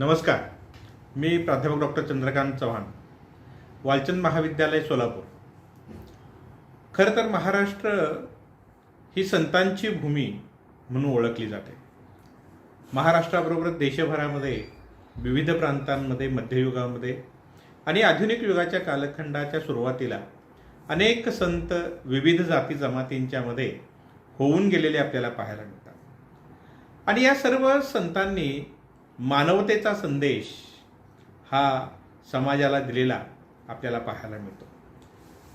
नमस्कार. मी प्राध्यापक डॉक्टर चंद्रकांत चव्हाण वालचंद महाविद्यालय सोलापूर. खरं तर महाराष्ट्र ही संतांची भूमी म्हणून ओळखली जाते. महाराष्ट्राबरोबर देशभरामध्ये विविध प्रांतांमध्ये मध्ययुगामध्ये आणि आधुनिक युगाच्या कालखंडाच्या सुरुवातीला अनेक संत विविध जाती जमातींच्यामध्ये होऊन गेलेले आपल्याला पाहायला मिळतात. आणि या सर्व संतांनी मानवतेचा संदेश हा समाजाला दिलेला आपल्याला पाहायला मिळतो.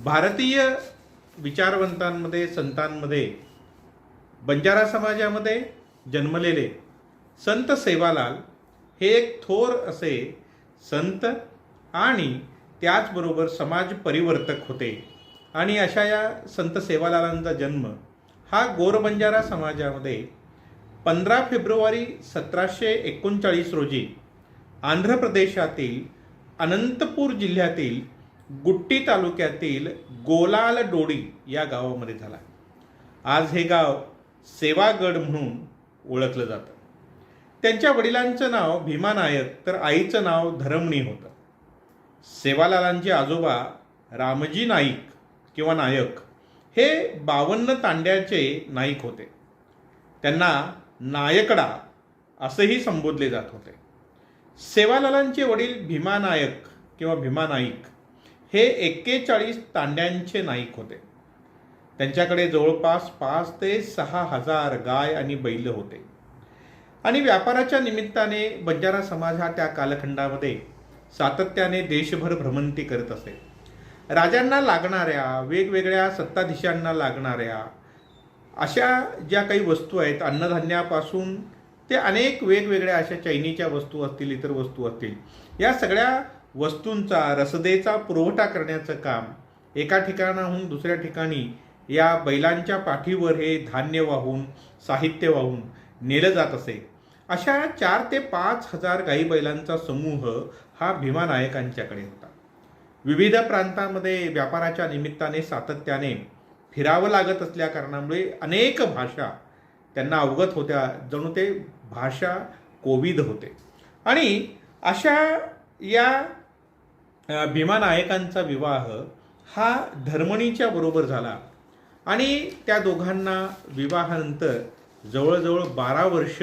भारतीय विचारवंतांमध्ये संतांमध्ये बंजारा समाजामध्ये जन्मलेले संत सेवालाल हे एक थोर असे संत आणि त्याचबरोबर समाज परिवर्तक होते. आणि अशा या संत सेवालालांचा जन्म हा गोरबंजारा समाजामध्ये पंधरा फेब्रुवारी सतराशे एकोणचाळीस रोजी आंध्र प्रदेशातील अनंतपूर जिल्ह्यातील गुट्टी तालुक्यातील गोलाल डोडी या गावामध्ये झाला. आज हे गाव सेवागड म्हणून ओळखलं जातं. त्यांच्या वडिलांचं नाव भीमा नायक तर आईचं नाव धरमणी होतं. सेवालालांचे आजोबा रामजी नाईक किंवा नायक हे बावन्न तांड्याचे नाईक होते. त्यांना नायकडा असंही संबोधले जात होते. सेवालालांचे वडील भीमा नायक किंवा भीमा नाईक हे एक्केचाळीस तांड्यांचे नाईक होते. त्यांच्याकडे जवळपास पाच ते सहा हजार गाय आणि बैल होते. आणि व्यापाराच्या निमित्ताने बंजारा समाज हा त्या कालखंडामध्ये सातत्याने देशभर भ्रमंती करत असे. राजांना लागणाऱ्या वेगवेगळ्या सत्ताधीशांना लागणाऱ्या अशा ज्या काही वस्तू आहेत अन्नधान्यापासून ते अनेक वेगवेगळ्या अशा चैनीच्या वस्तू असतील इतर वस्तू असतील या सगळ्या वस्तूंचा रसदेचा पुरवठा करण्याचं काम एका ठिकाणाहून दुसऱ्या ठिकाणी या बैलांच्या पाठीवर हे धान्य वाहून साहित्य वाहून नेलं जात असे. अशा चार ते पाच हजार गाई बैलांचा समूह हा भीमा नायकांच्याकडे होता. विविध प्रांतामध्ये व्यापाराच्या निमित्ताने सातत्याने फिरावं लागत असल्या कारणामुळे अनेक भाषा त्यांना अवगत होत्या. जणू ते भाषा कोविद होते. आणि अशा या भीमानायकांचा विवाह हा धर्मणीच्या बरोबर झाला. आणि त्या दोघांना विवाहानंतर जवळजवळ बारा वर्ष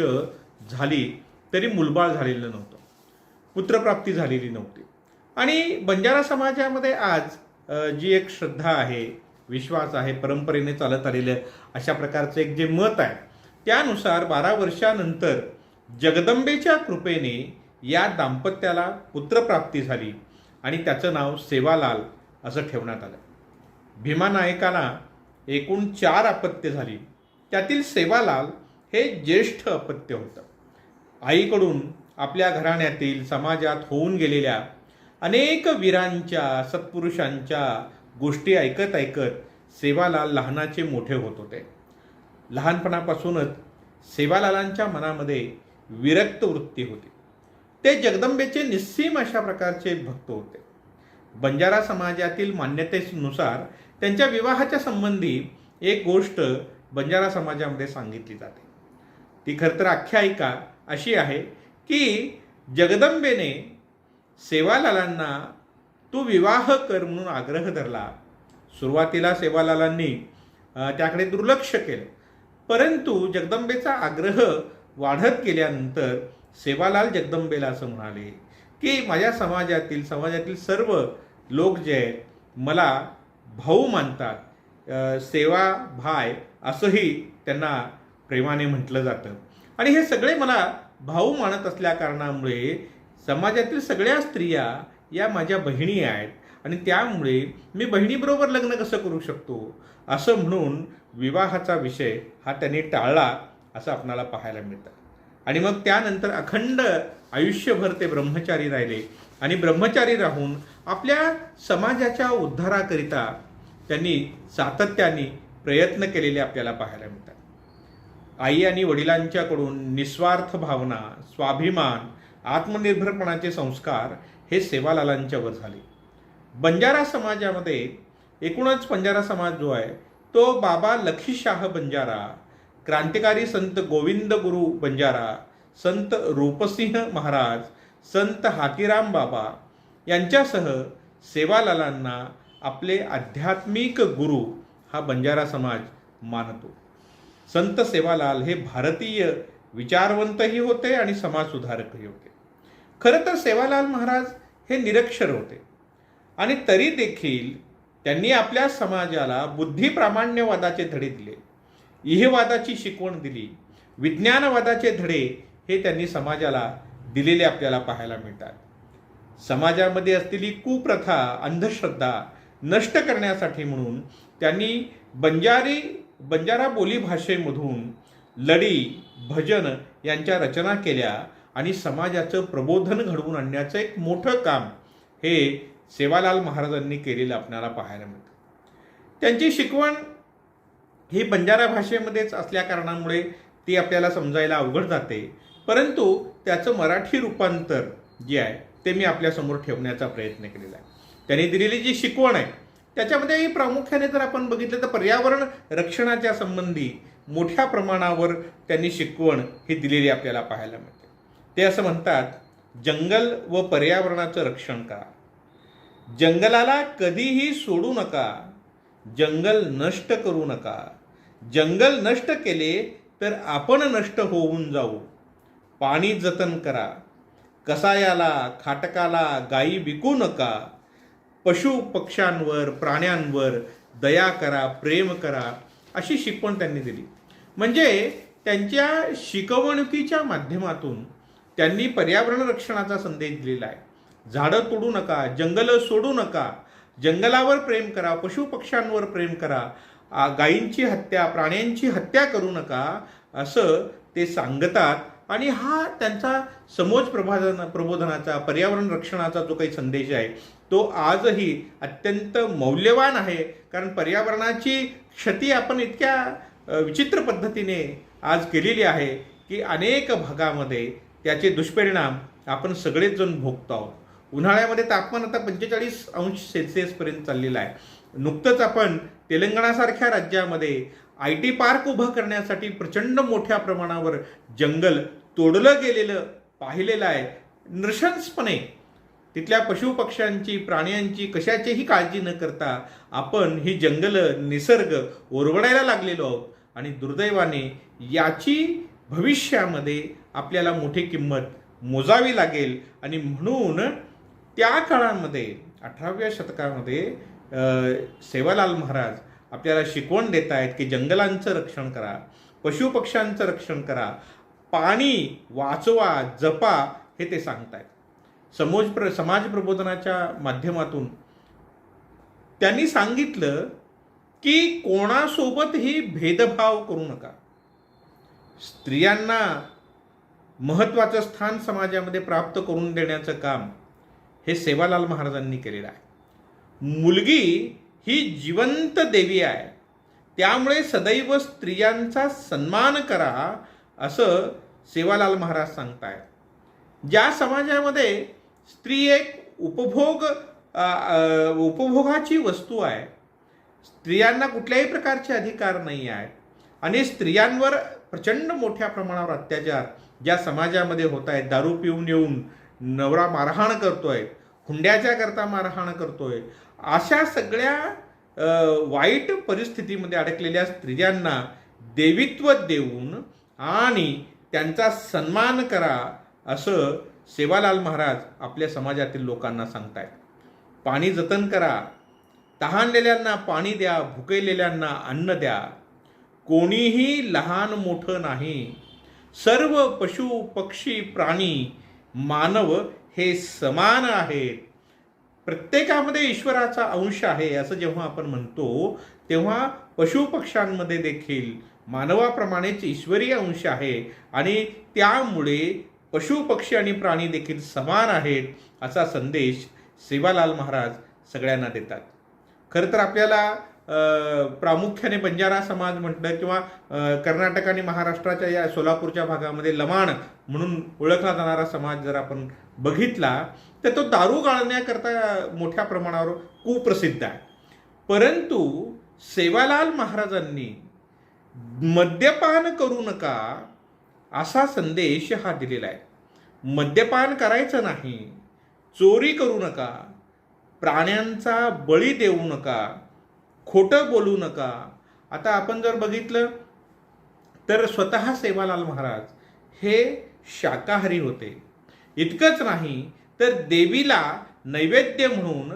झाली तरी मुलबाळ झालेलं नव्हतं. पुत्रप्राप्ती झालेली नव्हती. आणि बंजारा समाजामध्ये आज जी एक श्रद्धा आहे विश्वास आहे परंपरेने चालत आलेलं अशा प्रकारचं एक जे मत आहे त्यानुसार बारा वर्षानंतर जगदंबेच्या कृपेने या दाम्पत्याला पुत्रप्राप्ती झाली आणि त्याचं नाव सेवालाल असं ठेवण्यात आलं. भीमानायकाला एकूण चार अपत्य झाली. त्यातील सेवालाल हे ज्येष्ठ अपत्य होतं. आईकडून आपल्या घराण्यातील समाजात होऊन गेलेल्या अनेक वीरांच्या सत्पुरुषांच्या गोष्टी ऐकत ऐकत सेवालाल लहानाचे मोठे होत होते. लहानपणापासूनच सेवालालांच्या मनामध्ये विरक्त वृत्ती होती. ते जगदंबेचे निस्सीम अशा प्रकारचे भक्त होते. बंजारा समाजातील मान्यतेनुसार त्यांच्या विवाहाच्या संबंधी एक गोष्ट बंजारा समाजामध्ये सांगितली जाते. ती खरं तर आख्यायिका अशी आहे की जगदंबेने सेवालालांना तू विवाह कर म्हणून आग्रह धरला. सुरुवातीला सेवालालांनी त्याकडे दुर्लक्ष केलं. परंतु जगदंबेचा आग्रह वाढत गेल्यानंतर सेवालाल जगदंबेला असं म्हणाले की माझ्या समाजातील समाजातील सर्व लोक जे आहेत मला भाऊ मानतात. सेवा भाय असंही त्यांना प्रेमाने म्हटलं जातं. आणि हे सगळे मला भाऊ मानत असल्या कारणामुळे समाजातील सगळ्या स्त्रिया या माझ्या बहिणी आहेत आणि त्यामुळे मी बहिणीबरोबर लग्न कसं करू शकतो? असं म्हणून विवाहाचा विषय हा त्यांनी टाळला असं आपणाला पाहायला मिळतं. आणि मग त्यानंतर अखंड आयुष्यभर ते ब्रह्मचारी राहिले आणि ब्रह्मचारी राहून आपल्या समाजाच्या उद्धाराकरिता त्यांनी सातत्याने प्रयत्न केलेले आपल्याला पाहायला मिळतात. आई आणि वडिलांच्याकडून निस्वार्थ भावना स्वाभिमान आत्मनिर्भरपणाचे संस्कार हे सेवालालांच्यावर झाले. बंजारा समाजामध्ये एकूणच बंजारा समाज जो आहे तो बाबा लखीशाह बंजारा क्रांतिकारी संत गोविंद गुरु बंजारा संत रूपसिंह महाराज संत हातीराम बाबा यांच्यासह सेवालालांना आपले आध्यात्मिक गुरु हा बंजारा समाज मानतो. संत सेवालाल हे भारतीय विचारवंतही होते आणि समाजसुधारकही होते. खरं तर सेवालाल महाराज हे निरक्षर होते. आणि तरी देखील त्यांनी आपल्या समाजाला बुद्धिप्रामाण्यवादाचे धडे दिले. इहवादाची शिकवण दिली. विज्ञानवादाचे धडे हे त्यांनी समाजाला दिलेले आपल्याला पाहायला मिळतात. समाजामध्ये असलेली कुप्रथा अंधश्रद्धा नष्ट करण्यासाठी म्हणून त्यांनी बंजारी बंजारा बोली भाषेमधून लढी भजन यांच्या रचना केल्या. आणि समाजाचं प्रबोधन घडवून आणण्याचं एक मोठं काम हे सेवालाल महाराजांनी केलेलं आपल्याला पाहायला मिळतं. त्यांची शिकवण ही बंजारा भाषेमध्येच असल्या कारणामुळे ती आपल्याला समजायला अवघड जाते. परंतु त्याचं मराठी रूपांतर जे आहे ते मी आपल्यासमोर ठेवण्याचा प्रयत्न केलेला आहे. त्यांनी दिलेली जी शिकवण आहे त्याच्यामध्ये प्रामुख्याने जर आपण बघितलं तर पर्यावरण रक्षणाच्या संबंधी मोठ्या प्रमाणावर त्यांनी शिकवण ही दिलेली आपल्याला पाहायला मिळते. ते असं म्हणतात जंगल व पर्यावरणाचं रक्षण करा. जंगलाला कधीही सोडू नका. जंगल नष्ट करू नका. जंगल नष्ट केले तर आपण नष्ट होऊन जाऊ. पाणी जतन करा. कसायाला खाटकाला गायी विकू नका. पशु पक्ष्यांवर प्राण्यांवर दया करा प्रेम करा अशी शिकवण त्यांनी दिली. म्हणजे त्यांच्या शिकवणुकीच्या माध्यमातून त्यांनी पर्यावरण रक्षणाचा संदेश दिलेला आहे. झाडं तोडू नका जंगलं सोडू नका जंगलावर प्रेम करा पशुपक्ष्यांवर प्रेम करा गायींची हत्या प्राण्यांची हत्या करू नका असं ते सांगतात. आणि हा त्यांचा समोज प्रभाधन प्रबोधनाचा पर्यावरण रक्षणाचा जो काही संदेश आहे तो आजही अत्यंत मौल्यवान आहे. कारण पर्यावरणाची क्षती आपण इतक्या विचित्र पद्धतीने आज केलेली आहे की अनेक भागामध्ये त्याचे दुष्परिणाम आपण सगळेच जण भोगतो आहोत. उन्हाळ्यामध्ये तापमान आता पंचेचाळीस अंश सेल्सिअसपर्यंत चाललेलं आहे. नुकतंच आपण तेलंगणासारख्या राज्यामध्ये आय टी पार्क उभं करण्यासाठी प्रचंड मोठ्या प्रमाणावर जंगल तोडलं गेलेलं पाहिलेलं आहे. नृशंसपणे तिथल्या पशुपक्ष्यांची प्राण्यांची कशाचीही काळजी न करता आपण ही जंगलं निसर्ग ओरवडायला लागलेलो आहोत. आणि दुर्दैवाने याची भविष्यामध्ये आपल्याला मोठी किंमत मोजावी लागेल. आणि म्हणून त्या काळामध्ये अठराव्या शतकामध्ये सेवालाल महाराज आपल्याला शिकवण देत आहेत की जंगलांचं रक्षण करा पशुपक्ष्यांचं रक्षण करा पाणी वाचवा जपा हे ते सांगतायत. समोज प्र समाज प्रबोधनाच्या माध्यमातून त्यांनी सांगितलं की कोणासोबतही भेदभाव करू नका. स्त्रियांना महत्त्वाचं स्थान समाजामध्ये प्राप्त करून देण्याचं काम हे सेवालाल महाराजांनी केलेलं आहे. मुलगी ही जिवंत देवी आहे. त्यामुळे सदैव स्त्रियांचा सन्मान करा असं सेवालाल महाराज सांगतायत. ज्या समाजामध्ये स्त्री एक उपभोग उपभोगाची वस्तू आहे स्त्रियांना कुठल्याही प्रकारचे अधिकार नाही आहेत आणि स्त्रियांवर प्रचंड मोठ्या प्रमाणावर अत्याचार ज्या समाजामध्ये होत आहेत दारू पिऊन येऊन नवरा मारहाण करतोय हुंड्याच्या करता मारहाण करतोय अशा सगळ्या वाईट परिस्थितीमध्ये अडकलेल्या स्त्रियांना देवित्व देऊन आणि त्यांचा सन्मान करा असं सेवालाल महाराज आपल्या समाजातील लोकांना सांगतायत. पाणी जतन करा तहानलेल्यांना पाणी द्या भुकेलेल्यांना अन्न द्या. कोणीही लहान मोठं नाही. सर्व पशु पक्षी प्राणी मानव हे समान आहेत. प्रत्येकामध्ये ईश्वराचा अंश आहे असं जेव्हा आपण म्हणतो तेव्हा पशुपक्ष्यांमध्ये देखील मानवाप्रमाणेच ईश्वरीय अंश आहे आणि त्यामुळे पशु पक्षी आणि प्राणी देखील समान आहेत असा संदेश सेवालाल महाराज सगळ्यांना देतात. खरं तर आपल्याला प्रामुख्याने बंजारा समाज म्हटलं किंवा कर्नाटक आणि महाराष्ट्राच्या या सोलापूरच्या भागामध्ये लमाण म्हणून ओळखला जाणारा समाज जर आपण बघितला तर तो दारू गाळण्याकरता मोठ्या प्रमाणावर कुप्रसिद्ध आहे. परंतु सेवालाल महाराजांनी मद्यपान करू नका असा संदेश हा दिलेला आहे. मद्यपान करायचं नाही चोरी करू नका प्राण्यांचा बळी देऊ नका खोटं बोलू नका. आता आपण जर बघितलं तर स्वतः सेवालाल महाराज हे शाकाहारी होते. इतकंच नाही तर देवीला नैवेद्य म्हणून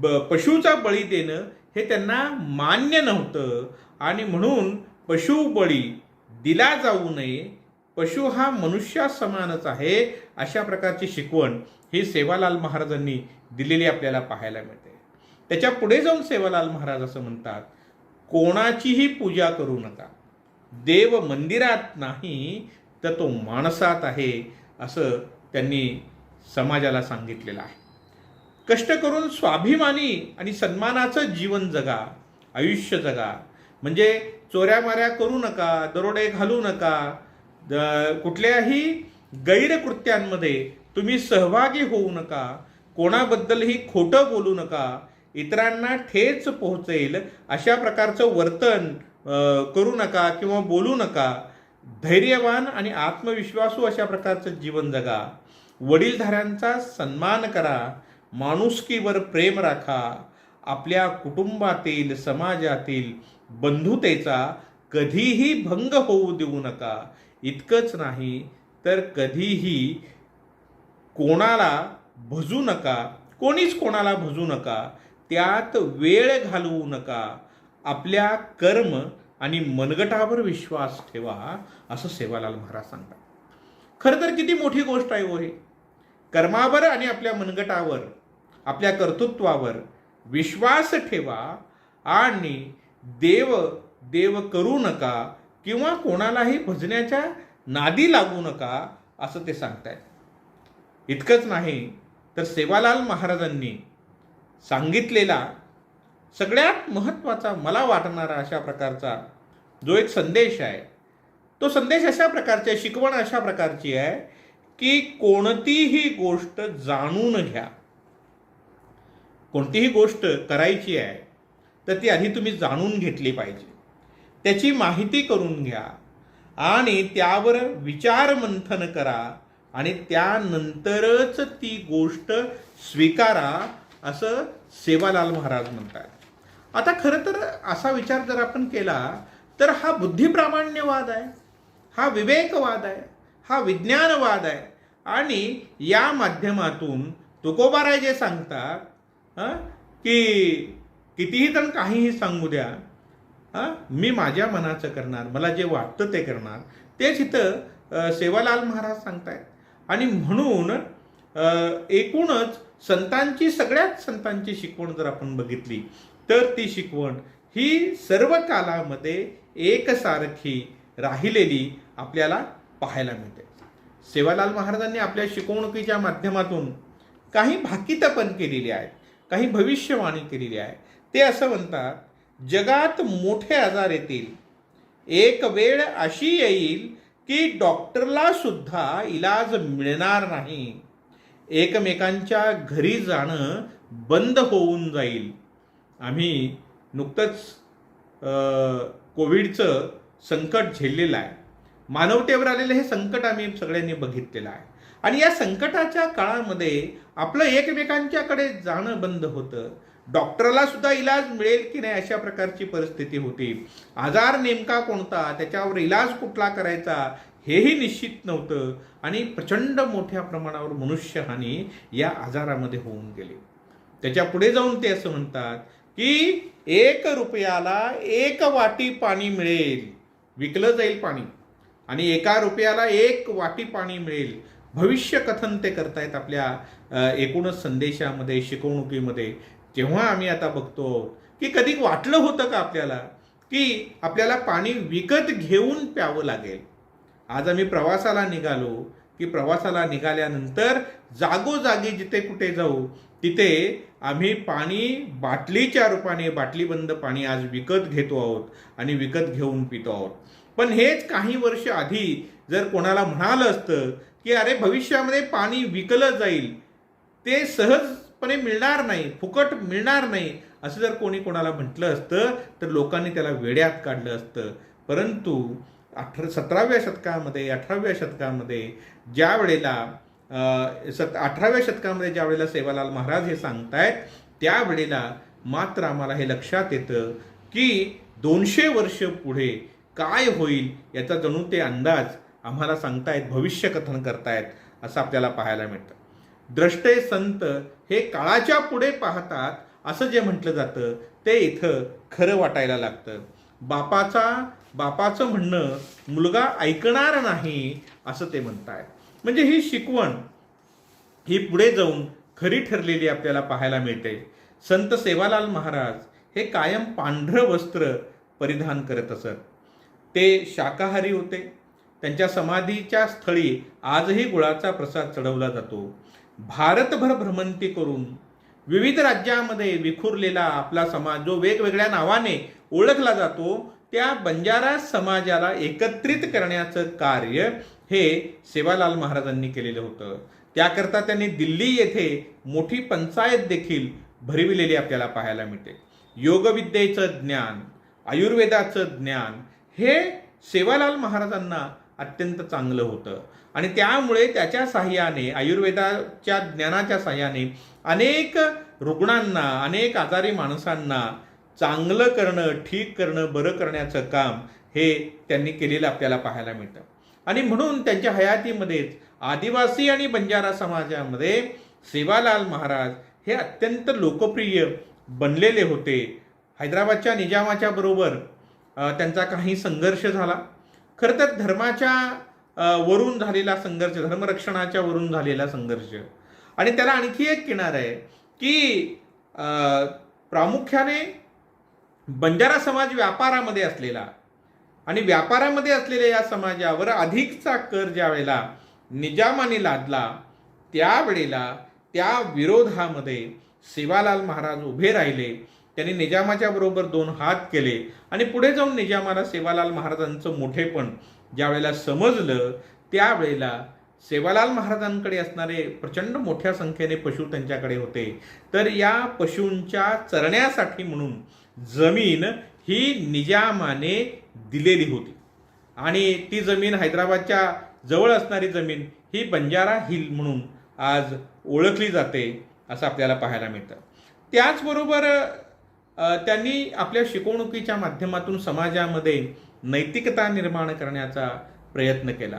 ब पशुचा बळी देणं हे त्यांना मान्य नव्हतं. आणि म्हणून पशु बळी दिला जाऊ नये पशु हा मनुष्या समानच आहे अशा प्रकारची शिकवण ही सेवालाल महाराजांनी दिलेली आपल्याला पाहायला मिळते. त्याच्या पुढे जाऊन सेवालाल महाराज असं म्हणतात कोणाचीही पूजा करू नका. देव मंदिरात नाही तर तो माणसात आहे असं त्यांनी समाजाला सांगितलेलं आहे. कष्ट करून स्वाभिमानी आणि सन्मानाचं जीवन जगा आयुष्य जगा. म्हणजे चोऱ्यामाऱ्या करू नका दरोडे घालू नका. द- कुठल्याही गैरकृत्यांमध्ये तुम्ही सहभागी होऊ नका. कोणाबद्दलही खोटं बोलू नका. इतरांना ठेच पोहोचेल अशा प्रकारचं वर्तन करू नका किंवा बोलू नका. धैर्यवान आणि आत्मविश्वासू अशा प्रकारचं जीवन जगा. वडीलधाऱ्यांचा सन्मान करा. माणुसकीवर प्रेम राखा. आपल्या कुटुंबातील समाजातील बंधुतेचा कधीही भंग होऊ देऊ नका. इतकंच नाही तर कधीही कोणाला भजू नका. कोणीच कोणाला भजू नका. त्यात वेळ घालवू नका. आपल्या कर्म आणि मनगटावर विश्वास ठेवा असं सेवालाल महाराज सांगतात. खरं तर किती मोठी गोष्ट आहे हो हे. कर्मावर आणि आपल्या मनगटावर आपल्या कर्तृत्वावर विश्वास ठेवा आणि देव देव करू नका किंवा कोणालाही भजण्याच्या नादी लागू नका असं ते सांगतायत. इतकंच नाही तर सेवालाल महाराजांनी सांगितलेला सगळ्यात महत्त्वाचा मला वाटणारा अशा प्रकारचा जो एक संदेश आहे तो संदेश अशा प्रकारचा आहे शिकवण अशा प्रकारची आहे की कोणतीही गोष्ट जाणून घ्या. कोणतीही गोष्ट करायची आहे तर ती आधी तुम्ही जाणून घेतली पाहिजे. त्याची माहिती करून घ्या आणि त्यावर विचार मंथन करा आणि त्यानंतरच ती गोष्ट स्वीकारा असं सेवालाल महाराज म्हणतात. आता खरं तर असा विचार जर आपण केला तर हा बुद्धिप्रामाण्यवाद आहे हा विवेकवाद आहे हा विज्ञानवाद आहे. आणि या माध्यमातून तुकोबाराय जे सांगतात की कितीही जण काहीही सांगू द्या मी माझ्या मनाचं करणार मला जे वाटतं ते करणार तेच इथं सेवालाल महाराज सांगतायत. आणि म्हणून एकूणच संतांची सगळ्याच संतांची शिकवण जर आपण बघितली तर ती शिकवण ही सर्व कालामध्ये एकसारखी राहिलेली आपल्याला पाहायला मिळते. सेवालाल महाराजांनी आपल्या शिकवणुकीच्या माध्यमातून काही भाकितं पण केलेली आहेत काही भविष्यवाणी केलेली आहे ते असं म्हणतात जगात मोठे आजार येतील. एक वेळ अशी येईल की डॉक्टरला सुद्धा इलाज मिळणार नाही. एकमेकांच्या घरी जाणं बंद होऊन जाईल. आम्ही नुकतंच कोविडचं संकट झेललेलं आहे. मानवतेवर आलेलं हे संकट आम्ही सगळ्यांनी बघितलेलं आहे. आणि या संकटाच्या काळामध्ये आपलं एकमेकांच्याकडे जाणं बंद होतं. डॉक्टरला सुद्धा इलाज मिळेल की नाही अशा प्रकारची परिस्थिती होती. आजार नेमका कोणता? त्याच्यावर इलाज कुठला करायचा? हेही निश्चित नव्हतं आणि प्रचंड मोठ्या प्रमाणावर मनुष्यहानी या आजारामध्ये होऊन गेली. त्याच्या पुढे जाऊन ते असं म्हणतात की एक रुपयाला एक वाटी पाणी मिळेल. विकलं जाईल पाणी आणि एका रुपयाला एक वाटी पाणी मिळेल. भविष्य कथन ते करतायत आपल्या एकूणच संदेशामध्ये शिकवणुकीमध्ये. जेव्हा आम्ही आता बघतो की कधी वाटलं होतं का आपल्याला की आपल्याला पाणी विकत घेऊन प्यावं लागेल? आज आम्ही प्रवासाला निघालो की प्रवासाला निघाल्यानंतर जागोजागी जिथे कुठे जाऊ तिथे आम्ही पाणी बाटलीच्या रूपाने बाटलीबंद पाणी आज विकत घेतो आहोत आणि विकत घेऊन पितो आहोत. पण हेच काही वर्ष आधी जर कोणाला म्हणालं असतं की अरे भविष्यामध्ये पाणी विकलं जाईल ते सहजपणे मिळणार नाही फुकट मिळणार नाही असं जर कोणी कोणाला म्हटलं असतं तर लोकांनी त्याला वेड्यात काढलं असतं. परंतु अठरा सतराव्या शतकामध्ये अठराव्या शतकामध्ये ज्या वेळेला सत अठराव्या शतकामध्ये ज्या वेळेला सेवालाल महाराज हे सांगतायत त्यावेळेला मात्र आम्हाला हे लक्षात येतं की दोनशे वर्ष पुढे काय होईल याचा जणू ते अंदाज आम्हाला सांगतायत भविष्य कथन करतायत असं आपल्याला पाहायला मिळतं. द्रष्टे संत हे काळाच्या पुढे पाहतात असं जे म्हटलं जातं ते इथं खरं वाटायला लागतं. बापाचा बापाचं म्हणणं मुलगा ऐकणार नाही असं ते म्हणतायत. म्हणजे ही शिकवण ही पुढे जाऊन खरी ठरलेली आपल्याला पाहायला मिळते. संत सेवालाल महाराज हे कायम पांढरं वस्त्र परिधान करत असत. ते शाकाहारी होते. त्यांच्या समाधीच्या स्थळी आजही गुळाचा प्रसाद चढवला जातो. भारतभर भ्रमंती करून विविध राज्यामध्ये विखुरलेला आपला समाज जो वेगवेगळ्या नावाने ओळखला जातो त्या बंजारा समाजाला एकत्रित करण्याचं कार्य हे सेवालाल महाराजांनी केलेलं होतं. त्याकरता त्यांनी दिल्ली येथे मोठी पंचायत देखील भरविलेली आपल्याला पाहायला मिळते. योगविद्येचं ज्ञान आयुर्वेदाचं ज्ञान हे सेवालाल महाराजांना अत्यंत चांगलं होतं. आणि त्यामुळे त्याच्या साह्याने आयुर्वेदाच्या ज्ञानाच्या साह्याने अनेक रुग्णांना अनेक आजारी माणसांना चांगलं करणं ठीक करणं बरं करण्याचं काम हे त्यांनी केलेलं आपल्याला पाहायला मिळतं. आणि म्हणून त्यांच्या हयातीमध्येच आदिवासी आणि बंजारा समाजामध्ये सेवालाल महाराज हे अत्यंत लोकप्रिय बनलेले होते. हैदराबादच्या निजामाच्या बरोबर त्यांचा काही संघर्ष झाला. खरं तर धर्माच्या वरून झालेला संघर्ष धर्मरक्षणाच्या वरून झालेला संघर्ष. आणि त्याला आणखी एक किनार आहे की प्रामुख्याने बंजारा समाज व्यापारामध्ये असलेला आणि व्यापारामध्ये असलेल्या या समाजावर अधिकचा कर ज्या वेळेला निजामाने लादला त्यावेळेला त्या विरोधामध्ये सेवालाल महाराज उभे राहिले. त्यांनी निजामाच्या बरोबर दोन हात केले आणि पुढे जाऊन निजामाला सेवालाल महाराजांचं मोठेपण ज्या वेळेला समजलं त्यावेळेला सेवालाल महाराजांकडे असणारे प्रचंड मोठ्या संख्येने पशु त्यांच्याकडे होते. तर या पशूंच्या चरण्यासाठी म्हणून जमीन ही निजामाने दिलेली होती. आणि ती जमीन हैदराबादच्या जवळ असणारी जमीन ही बंजारा हिल म्हणून आज ओळखली जाते असं आपल्याला पाहायला मिळतं. त्याचबरोबर त्यांनी आपल्या शिकवणुकीच्या माध्यमातून समाजामध्ये नैतिकता निर्माण करण्याचा प्रयत्न केला.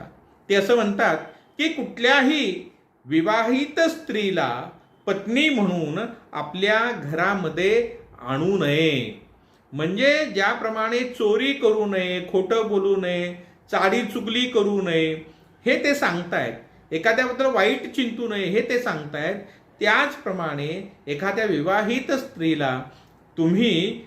ते असं म्हणतात की कुठल्याही विवाहित स्त्रीला पत्नी म्हणून आपल्या घरामध्ये आणू नये. म्हणजे ज्याप्रमाणे चोरी करू नये खोटं बोलू नये चाडी चुगली करू नये हे ते सांगतायत. एखाद्याबद्दल वाईट चिंतू नये हे ते सांगतायत. त्याचप्रमाणे एखाद्या विवाहित स्त्रीला तुम्ही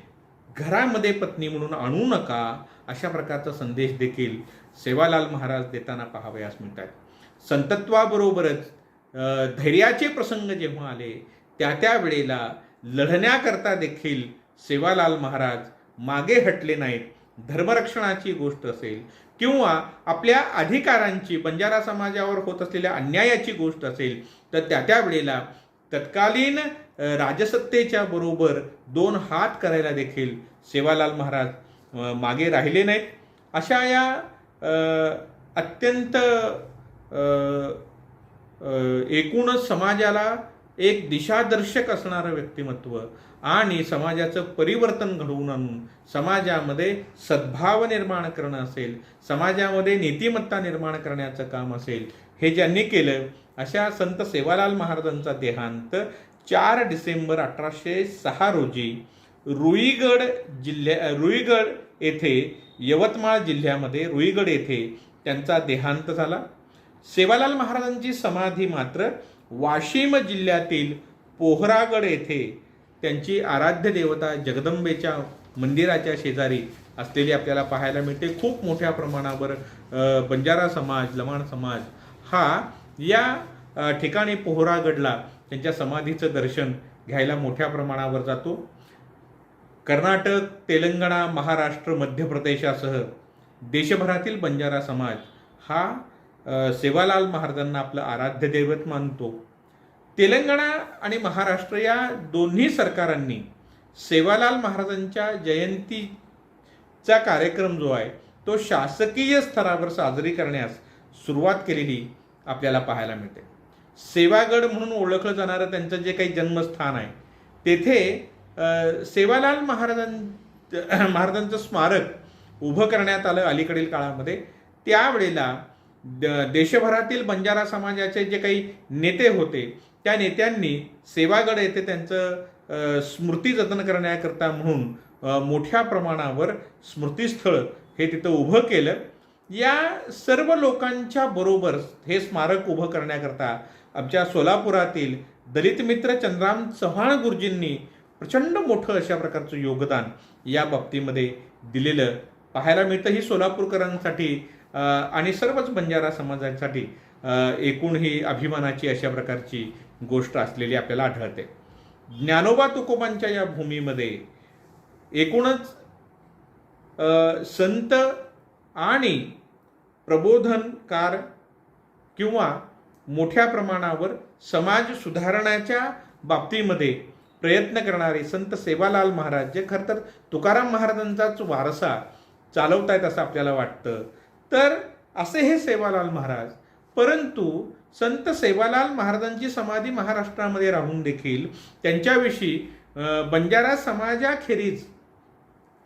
घरामध्ये पत्नी म्हणून आणू नका अशा प्रकारचा संदेश देखील सेवालाल महाराज देताना पाहावयास मिळतात. संतत्वाबरोबरच धैर्याचे प्रसंग जेव्हा आले त्या त्या वेळेला लढण्याकरता देखील सेवालाल महाराज मागे हटले नाहीत. धर्मरक्षणाची गोष्ट असेल किंवा आपल्या अधिकारांची बंजारा समाजावर होत असलेल्या अन्यायाची गोष्ट असेल तर त्या त्या वेळेला तत्कालीन राजसत्तेच्या बरोबर दोन हात करायला देखील सेवालाल महाराज मागे राहिले नाहीत. अशा या अत्यंत एकूणच समाजाला एक दिशादर्शक असणारं व्यक्तिमत्व आणि समाजाचं परिवर्तन घडवून आणून समाजामध्ये सद्भाव निर्माण करणं असेल समाजामध्ये नीतिमत्ता निर्माण करण्याचं काम असेल हे ज्यांनी केलं अशा संत सेवालाल महाराजांचा देहांत चार डिसेंबर अठराशे सहा रोजी रुईगड जिल्ह्या रुईगड येथे यवतमाळ जिल्ह्यामध्ये रुईगड येथे त्यांचा देहांत झाला. सेवालाल महाराजांची समाधी मात्र वाशिम जिल्ह्यातील पोहरागड येथे त्यांची आराध्य देवता जगदंबेच्या मंदिराच्या शेजारी असलेली आपल्याला पाहायला मिळते. खूप मोठ्या प्रमाणावर बंजारा समाज लमाण समाज हा या ठिकाणी पोहरागडला त्यांच्या समाधीचं दर्शन घ्यायला मोठ्या प्रमाणावर जातो. कर्नाटक तेलंगणा महाराष्ट्र मध्य प्रदेशासह देशभरातील बंजारा समाज हा सेवालाल महाराजांना आपलं आराध्य दैवत मानतो. तेलंगणा आणि महाराष्ट्र या दोन्ही सरकारांनी सेवालाल महाराजांच्या जयंतीचा कार्यक्रम जो आहे तो शासकीय स्तरावर साजरी करण्यास सुरुवात केलेली आपल्याला पाहायला मिळते. सेवागड म्हणून ओळखलं जाणारं त्यांचं जे काही जन्मस्थान आहे तेथे सेवालाल महाराजां महाराजांचं स्मारक उभं करण्यात आलं अलीकडील काळामध्ये. त्यावेळेला द- देशभरातील बंजारा समाजाचे जे काही नेते होते त्या नेत्यांनी सेवागड येथे त्यांचं स्मृती जतन करण्याकरता म्हणून मोठ्या प्रमाणावर स्मृतीस्थळ हे तिथं उभं केलं. या सर्व लोकांच्या बरोबर हे स्मारक उभं करण्याकरता आमच्या सोलापुरातील दलित मित्र चंद्राम चव्हाण गुरुजींनी प्रचंड मोठं अशा प्रकारचं योगदान या बाबतीमध्ये दिलेलं पाहायला मिळतं. ही सोलापूरकरांसाठी आणि सर्वच बंजारा समाजांसाठी एकूण ही अभिमानाची अशा प्रकारची गोष्ट असलेली आपल्याला आढळते. ज्ञानोबा तुकोबांच्या या भूमीमध्ये एकूणच संत आणि प्रबोधनकार किंवा मोठ्या प्रमाणावर समाज सुधारण्याच्या बाबतीमध्ये प्रयत्न करणारे संत सेवालाल महाराज जे खरं तर तुकाराम महाराजांचाच वारसा चालवतायत असं आपल्याला वाटतं. तर असे हे सेवालाल महाराज. परंतु संत सेवालाल महाराजांची समाधी महाराष्ट्रामध्ये राहून देखील त्यांच्याविषयी बंजारा समाजाखेरीज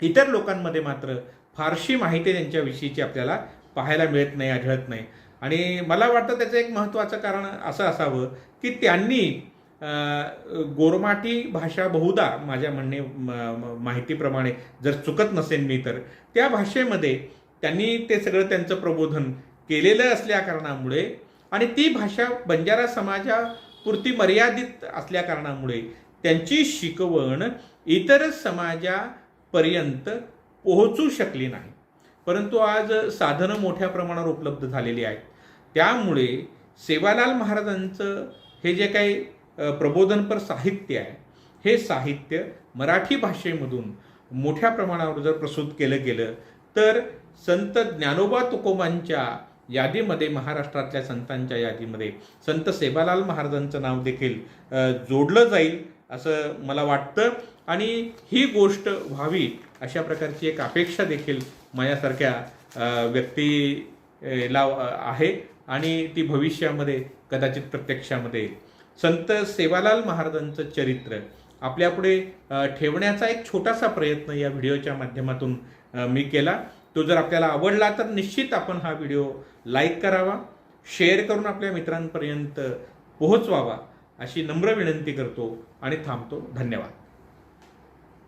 इतर लोकांमध्ये मात्र फारशी माहिती त्यांच्याविषयीची आपल्याला पाहायला मिळत नाही आढळत नाही. आणि मला वाटतं त्याचं एक महत्त्वाचं कारण असं असावं की त्यांनी गोरमाटी भाषा बहुधा माझ्या म्हणणे म- माहितीप्रमाणे जर चुकत नसेल मी तर त्या भाषेमध्ये त्यांनी ते सगळं त्यांचं प्रबोधन केलेलं असल्या कारणामुळे आणि ती भाषा बंजारा समाजापुरती मर्यादित असल्या कारणामुळे त्यांची शिकवण इतर समाजापर्यंत पोहोचू शकली नाही. परंतु आज साधनं मोठ्या प्रमाणावर उपलब्ध झालेली आहेत. त्यामुळे सेवालाल महाराजांचं हे जे काही प्रबोधनपर साहित्य आहे हे साहित्य मराठी भाषेमधून मोठ्या प्रमाणावर जर प्रस्तुत केलं गेलं तर संत ज्ञानोबा तुकोबांच्या यादीमध्ये महाराष्ट्रातल्या संतांच्या यादीमध्ये संत सेवालाल महाराजांचं नाव देखील जोडलं जाईल असं मला वाटतं आणि ही गोष्ट व्हावी अशा प्रकारची एक अपेक्षा देखील माझ्यासारख्या व्यक्तीला आहे आणि ती भविष्यामध्ये कदाचित प्रत्यक्षामध्ये येईल. संत सेवालाल महाराजांचं चरित्र आपल्यापुढे ठेवण्याचा एक छोटासा प्रयत्न या व्हिडिओच्या माध्यमातून मी केला. तो जर आपल्याला आवडला तर निश्चित आपण हा व्हिडिओ लाईक करावा शेअर करून आपल्या मित्रांपर्यंत पोहोचवावा अशी नम्र विनंती करतो आणि थांबतो. धन्यवाद.